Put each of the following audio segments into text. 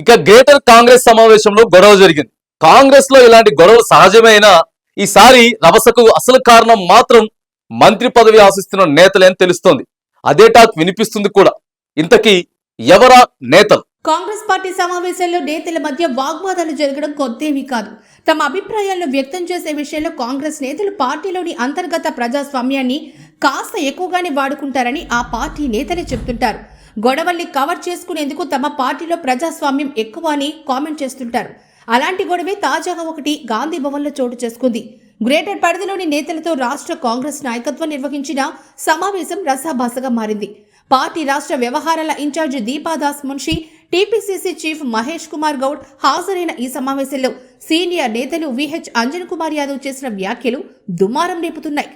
ఇక గ్రేటర్ కాంగ్రెస్ సమావేశంలో గొడవ జరిగింది. కాంగ్రెస్లో ఇలాంటి గొడవలు సహజమైన ఈసారి రభసకు అసలు కారణం మాత్రం మంత్రి పదవి ఆశిస్తున్న నేతలే అని తెలుస్తోంది. అదే టాక్ వినిపిస్తుంది కూడా. ఇంతకీ ఎవరా నేతలు? కాంగ్రెస్ పార్టీ సమావేశాల్లో నేతల మధ్య వాగ్వాదాలు జరగడం కొత్తేమీ కాదు. తమ అభిప్రాయాలను వ్యక్తం చేసే విషయంలో కాంగ్రెస్ నేతలు పార్టీలోని అంతర్గత ప్రజాస్వామ్యాన్ని కాస్త ఎక్కువగానే వాడుకుంటారని ఆ పార్టీ నేతలే చెప్తుంటారు. గొడవల్ని కవర్ చేసుకునేందుకు తమ పార్టీలో ప్రజాస్వామ్యం ఎక్కువ అని కామెంట్ చేస్తుంటారు. అలాంటి గొడవే తాజాగా ఒకటి గాంధీ భవన్లో చోటు చేసుకుంది. గ్రేటర్ పరిధిలోని నేతలతో రాష్ట్ర కాంగ్రెస్ నాయకత్వం నిర్వహించిన సమావేశం రసాభాసగా మారింది. పార్టీ రాష్ట్ర వ్యవహారాల incharge Deepa Das Munshi TPCC chief Mahesh Kumar Goud హాజరైన ఈ సమావేశంలో సీనియర్ నేతలు విహెచ్ అంజన్ కుమార్ యాదవ్ చేసిన వ్యాఖ్యలు దుమారం రేపుతున్నాయి.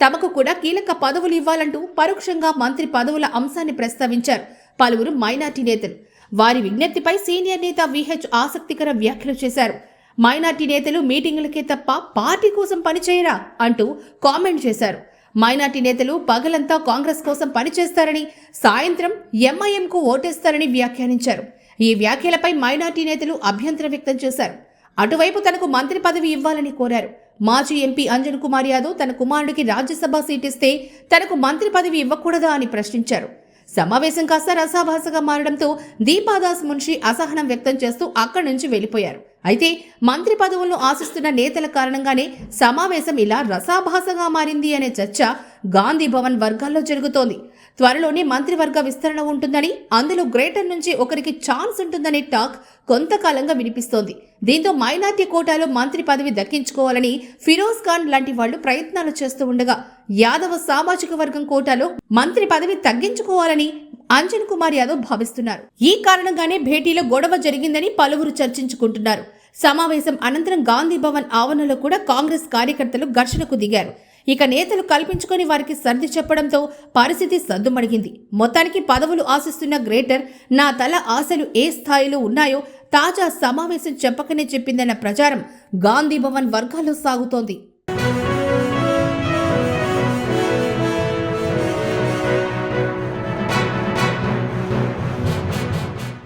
తమకు కూడా కీలక పదవులు ఇవ్వాలంటూ పరోక్షంగా మంత్రి పదవుల అంశాన్ని ప్రస్తావించారు. పలువురు మైనార్టీ నేతలు. వారి విజ్ఞప్తిపై సీనియర్ నేత విహెచ్ ఆసక్తికర వ్యాఖ్యలు చేశారు. మైనార్టీ నేతలు మీటింగులకే తప్ప పార్టీ కోసం పనిచేయరా? అంటూ కామెంట్ చేశారు. మైనార్టీ నేతలు పగలంతా కాంగ్రెస్ కోసం పనిచేస్తారని సాయంత్రం ఎంఐఎంకు ఓటేస్తారని వ్యాఖ్యానించారు. ఈ వ్యాఖ్యలపై మైనార్టీ నేతలు అభ్యంతరం వ్యక్తం చేశారు. అటువైపు తనకు మంత్రి పదవి ఇవ్వాలని కోరారు. మాజీ ఎంపీ అంజన్ కుమార్ యాదవ్ తన కుమారుడికి రాజ్యసభ సీట్ ఇస్తే తనకు మంత్రి పదవి ఇవ్వకూడదా అని ప్రశ్నించారు. సమావేశం కాస్త రసాభాసగా మారడంతో దీపాదాస్ మున్షి అసహనం వ్యక్తం చేస్తూ అక్కడి నుంచి వెళ్ళిపోయారు అయితే మంత్రి పదవులను ఆశిస్తున్న నేతల కారణంగానే సమావేశం ఇలా రసాభాసగా మారింది అనే చర్చ గాంధీ భవన్ వర్గాల్లో జరుగుతోంది. త్వరలోనే మంత్రివర్గ విస్తరణ ఉంటుందని అందులో గ్రేటర్ నుంచి ఒకరికి ఛాన్స్ ఉంటుందనే టాక్ కొంతకాలంగా వినిపిస్తోంది. దీంతో మైనార్టీ కోటాలో మంత్రి పదవి దక్కించుకోవాలని ఫిరోజ్ ఖాన్ లాంటి వాళ్ళు ప్రయత్నాలు చేస్తూ ఉండగా యాదవ సామాజిక వర్గం కోటాలో మంత్రి పదవి తగ్గించుకోవాలని అంజన్ కుమార్ యాదవ్ భావిస్తున్నారు. ఈ కారణంగానే భేటీలో గొడవ జరిగిందని పలువురు చర్చించుకుంటున్నారు. సమావేశం అనంతరం గాంధీ భవన్ ఆవరణలో కూడా కాంగ్రెస్ కార్యకర్తలు ఘర్షణకు దిగారు. ఇక నేతలు కల్పించుకొని వారికి సర్ది చెప్పడంతో పరిస్థితి సద్దుమణిగింది. మొత్తానికి పదవులు ఆశిస్తున్న గ్రేటర్ నా తల ఆశలు ఏ స్థాయిలో ఉన్నాయో తాజా సమావేశం చెప్పకనే చెప్పిందన్న ప్రచారం గాంధీ భవన్ వర్గాల్లో సాగుతోంది.